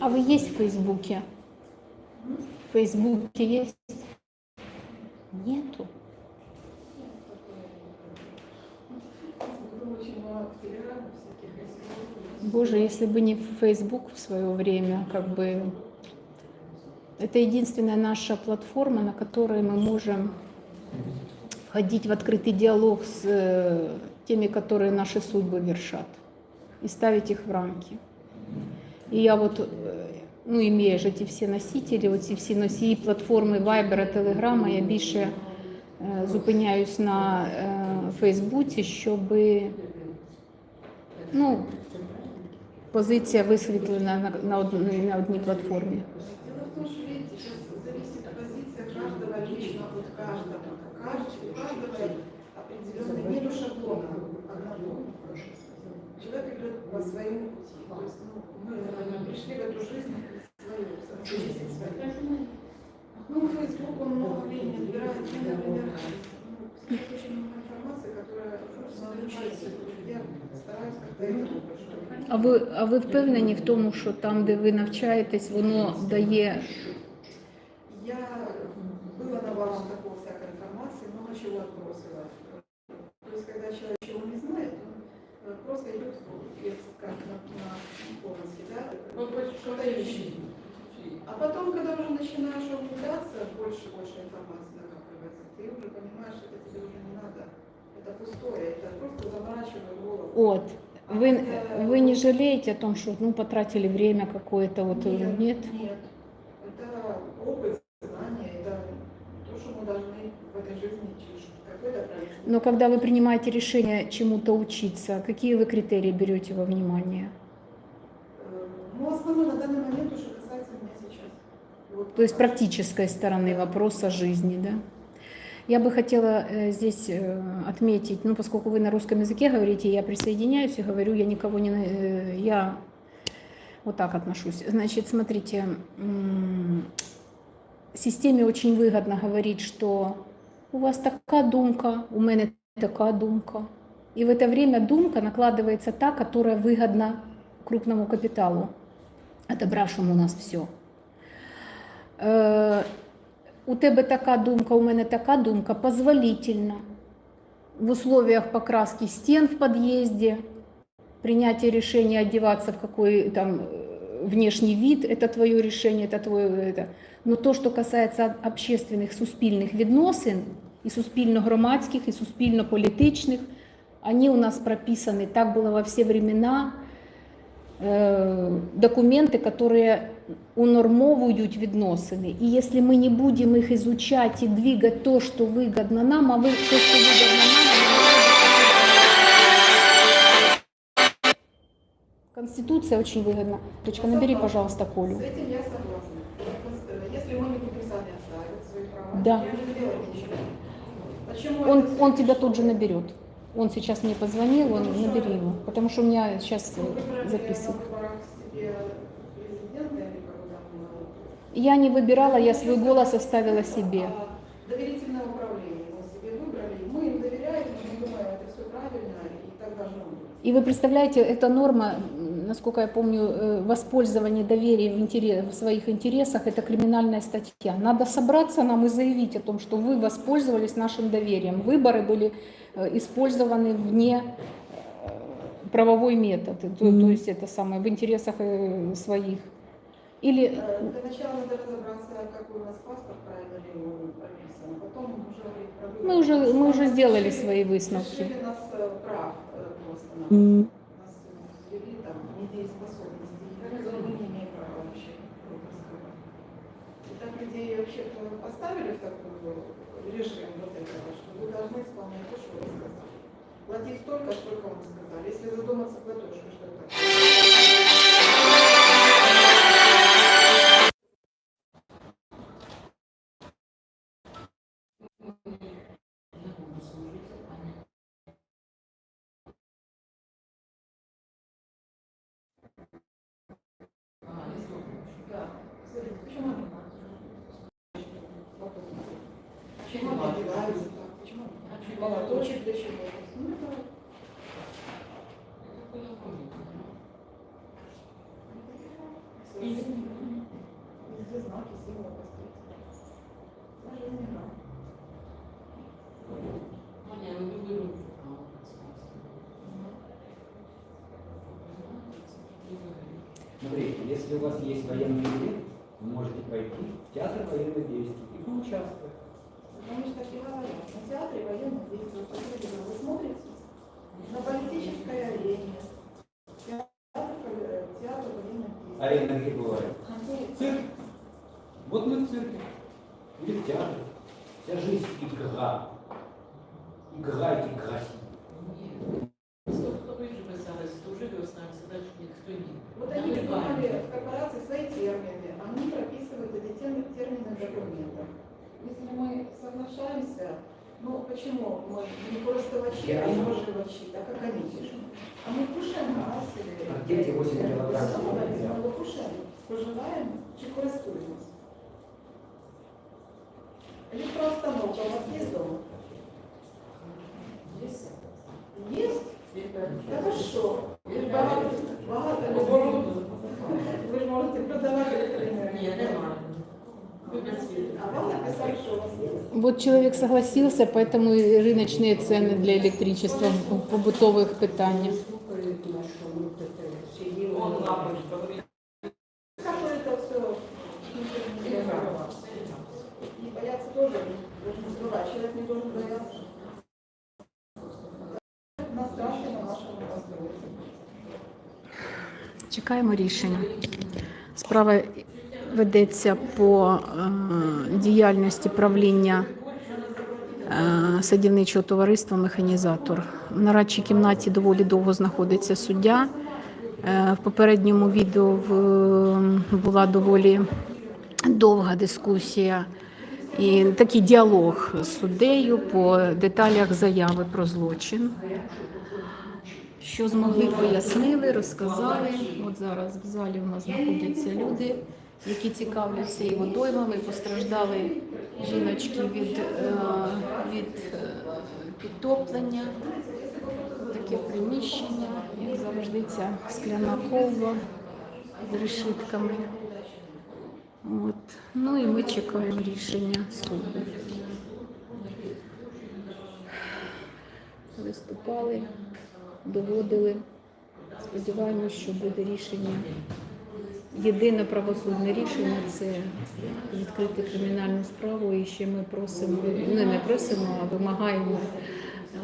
А вы есть в Фейсбуке? В Фейсбуке есть? Нету. Боже, если бы не Фейсбук в свое время, как бы это единственная наша платформа, на которой мы можем входить в открытый диалог с э, теми, которые наши судьбы вершат, и ставить их в рамки. И я вот, е, ну, имея ж ті всі носителі, оці всі носії платформи Viber, Telegram, я більше е, зупиняюсь на е, Фейсбуці, щоб ну, позиція висвітлена на, на, одній, на одній платформі. Дело в том, что, видите, сейчас зависит позиция каждого лично от каждого. Каждый, у каждого определенный нету шаблона одного. Человек идет по своему пути. То есть ну, мы наверное, пришли в эту жизнь свою, жизнь свою. Ну, Facebook, он много времени отбирает. Я, например, ну, здесь очень много информации, которая нужно учиться. Я стараюсь как-то это А ви, а ви впевнені в тому, що там, де ви навчаєтесь, воно дає что-то ищет. А потом, когда уже начинаешь углубляться, больше и больше информации накапливается, ты уже понимаешь, что это тебе уже не надо. Это пустое, это просто заморачивает голову. от. Ви, ви не жалієте о том, що ну, потратили время какое-то, вот, э, Нет, нет? нет. Это опыт, знания, это то, что мы должны в этой жизни процесс. Но когда вы принимаете решение чему-то учиться, какие вы критерии берете во внимание? Э, Ну, основной на данный момент уже касается меня сейчас. Вот То есть пока практической стороны вопроса жизни, да? Я бы хотела э, здесь э, отметить, ну, поскольку вы на русском языке говорите, я присоединяюсь и говорю, я никого не... на- э, Я вот так отношусь. Значит, смотрите, м, системе очень выгодно говорить, что у вас такая думка, у меня такая думка. И в это время думка накладывается та, которая выгодна крупному капиталу, отобравшему у нас все. Е, у тебе така думка, у мене така думка, позволительно в условиях покраски стен в подъезде, принятие решения одеваться в какой там э, внешний вид, это твое решение, это твое это. Но то, что касается общественных суспільних відносин, і суспільно-громадських, і суспільно-політичних, они у нас прописаны, так было во все времена, э, документы, которые унормовують відносини. І якщо ми не будемо їх изучать і двигать то, що вигодно нам, а ви то, що вигодно нам, Конституция очень выгодна. Точка, набери, пожалуйста, С Колю. этим я согласна. Э, Если мы не будем сами отстаивать свои права, Да. я не делаю ничего. Почему Он, это он тебя тут же наберет. Он сейчас мне позвонил, он набери его. Потому что у меня сейчас Вы выбрали записываю. на выборах себе президента или кого там? Я не выбирала, я свой голос оставила себе. Доверительное управление мы себе выбрали. Мы им доверяем, мы думаем, это все правильно и так должно быть. И вы представляете, эта норма, насколько я помню, э, воспользование доверием в, интере- в своих интересах, это криминальная статья. Надо собраться нам и заявить о том, что вы воспользовались нашим доверием. Выборы были э, использованы вне э, правовой метод, то, то есть это самое, в интересах своих. Или Для начала надо разобраться, какой у нас паспорт правильно прописан. а Потом уже мы уже, мы уже сделали свои высновки. Нас прав просто. Нас ввели вообще поставили в такой режим вот этого, что вы должны исполнять то, что вы сказали. Платить столько, сколько вам сказали. Если задуматься платежка, что это такое? Вот, очень для чего. Ну. Из... Везде знаки, символы, Даже не знаю. Маня, ну любые руки. Смотри, если у вас есть военный билет, вы можете пойти в театр военных действий и поучаствовать. Потому что так и говорят, на театре военных действий, вот посмотрите, вы смотрите, на политической арене, театр, э, театр военных действий. Арена где бывает? Ну, Цирк. Вот мы в цирке. Или в театре. Вся жизнь игра. Играйте красиво. Сколько ви вже писали, служили останці, далі ніхто ні. Вот они придумали в корпорации свои термины, они прописывают эти термины, термины в документах. Если мы соглашаемся, ну почему мы не користувачі, а споживачі, так как они пишут? А мы кушаем газ или... А где эти 8 килограмм? Ми його кушаємо, споживаємо чи користуємось? Электроустановка у вас есть дома? Есть? Есть? Да ви Вот человек согласился, поэтому и рыночные цены для электричества в побытовых питаниях. Он лампочка, говорить. Как же это все не бояться тоже должен забывать. Человек не должен бояться. На страхе на нашем настроении. Чекаємо рішення. Справа ведеться по е, діяльності правління е, садівничого товариства Механізатор. В нарадчій кімнаті доволі довго знаходиться суддя. Е, В попередньому відео була доволі довга дискусія і такий діалог з суддею по деталях заяви про злочин. Що змогли, пояснили, розказали. От зараз в залі у нас знаходяться люди, які цікавляться і водоймами, постраждали жіночки від, е, від е, підтоплення. Таке приміщення, як завжди, ця скляна колба з решитками. От. Ну і ми чекаємо рішення суду. Виступали доводили. Сподіваємось, що буде рішення. Єдине правосудне рішення це відкрити кримінальну справу. І ще ми просимо, ну не просимо, а вимагаємо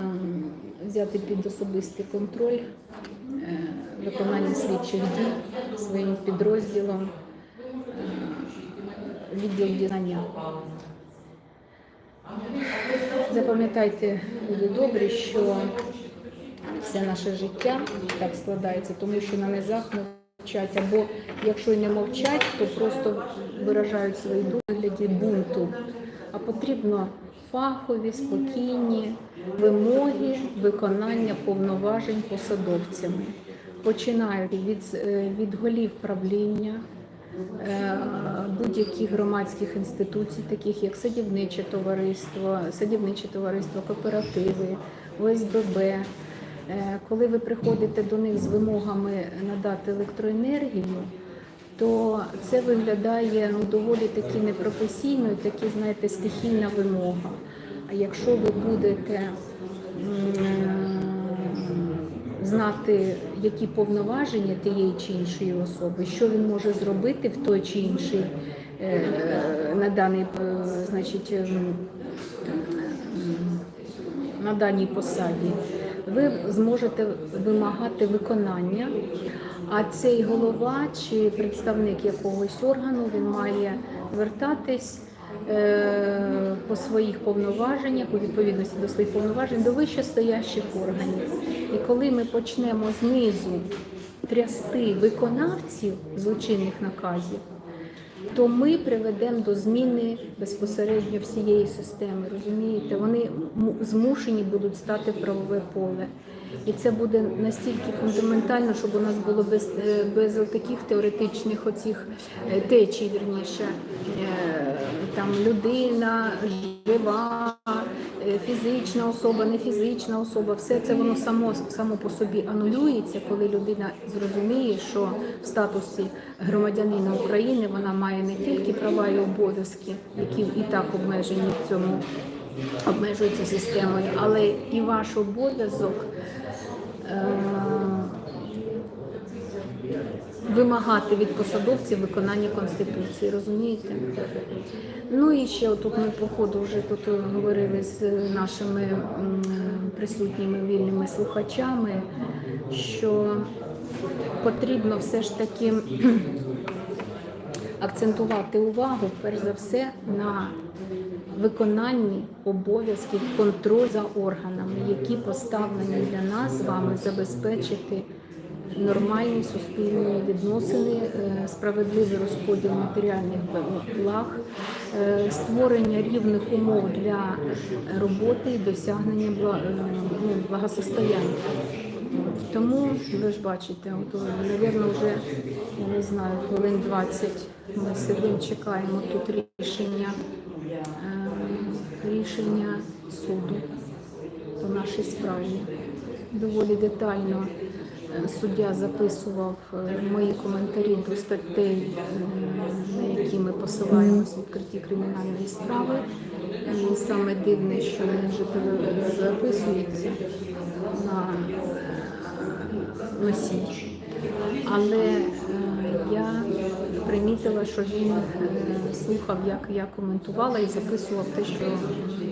ем, взяти під особистий контроль е, виконання слідчих дій своїм підрозділом е, відділ дізнання. Запам'ятайте, люди добрі, що все наше життя так складається, тому що на низах мовчать, або якщо й не мовчать, то просто виражають свої думки вигляді бунту. А потрібно фахові, спокійні вимоги виконання повноважень посадовцями, починаючи від, е, від голів правління. е, Будь-яких громадських інституцій, таких як садівниче товариство, садівниче товариство, кооперативи, ОСББ, Коли ви приходите до них з вимогами надати електроенергію, то це виглядає ну, доволі таки непрофесійно, і таки, знаєте, стихійна вимога. А якщо ви будете знати, які повноваження тієї чи іншої особи, що він може зробити в той чи інший е, на даний, е, значить, ем, на даній посаді, ви зможете вимагати виконання, а цей голова чи представник якогось органу він має звертатись е, по своїх повноваженнях у відповідності до своїх повноважень до вищестоящих органів. І коли ми почнемо знизу трясти виконавців злочинних наказів, то ми приведемо до зміни безпосередньо всієї системи. Розумієте, вони змушені будуть стати правове поле. І це буде настільки фундаментально, щоб у нас було без, е, без таких теоретичних оцих е, течій, вірніше, Е, там людина жива, е, фізична особа, не фізична особа, все це воно само, само по собі анулюється, коли людина зрозуміє, що в статусі громадянина України вона має не тільки права і обов'язки, які і так обмежені в цьому обмежуються системою, але і ваш обов'язок е, вимагати від посадовців виконання Конституції, розумієте? Ну і ще тут ми по ходу вже тут говорили з нашими присутніми вільними слухачами, що потрібно все ж таки акцентувати увагу, перш за все, на виконанні обов'язків контролю за органами, які поставлені для нас з вами забезпечити нормальні суспільні відносини, е, справедливий розподіл матеріальних благ, е, створення рівних умов для роботи і досягнення е, ну, благосостояння. Тому ви ж бачите, от, напевно, вже я не знаю, хвилин 20 ми сидимо, чекаємо тут рішення, рішення суду по нашій справі. Доволі детально суддя записував е, мої коментарі до статей, е, на які ми посилаємось в відкритті кримінальної справи. І саме дивне, що вони вже записуються на носій. Але е, я примітила, що він е, слухав, як я коментувала, і записував те, що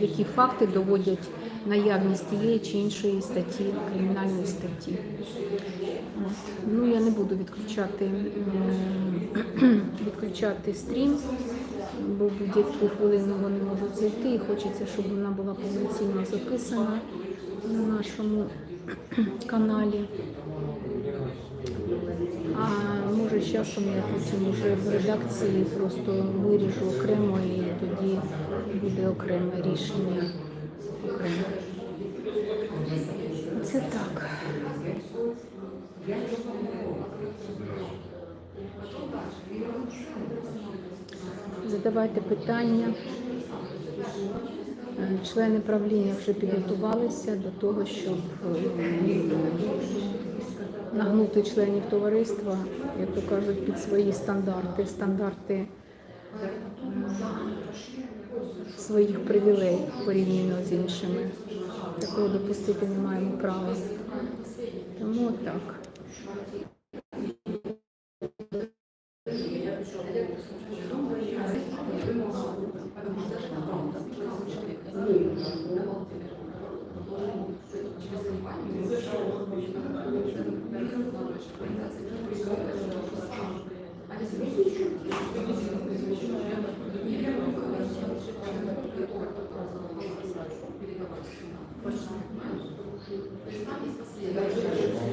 які факти доводять наявність тієї чи іншої статті, кримінальної статті. Ну, я не буду відключати, е, відключати стрім, бо будь-яку хвилину вони можуть зайти, і хочеться, щоб вона була повноцінно записана на нашому каналі. А може з часом я потім вже в редакції просто виріжу окремо і тоді буде окреме рішення. Окремо. Це так. Задавайте питання. Е, Члени правління вже підготувалися до того, щоб е, нагнути членів товариства, як то кажуть, під свої стандарти, стандарти е, своїх привілей порівняно з іншими. Такого допустити не маємо права. Тому так. Почнемо. Христа і спасіння.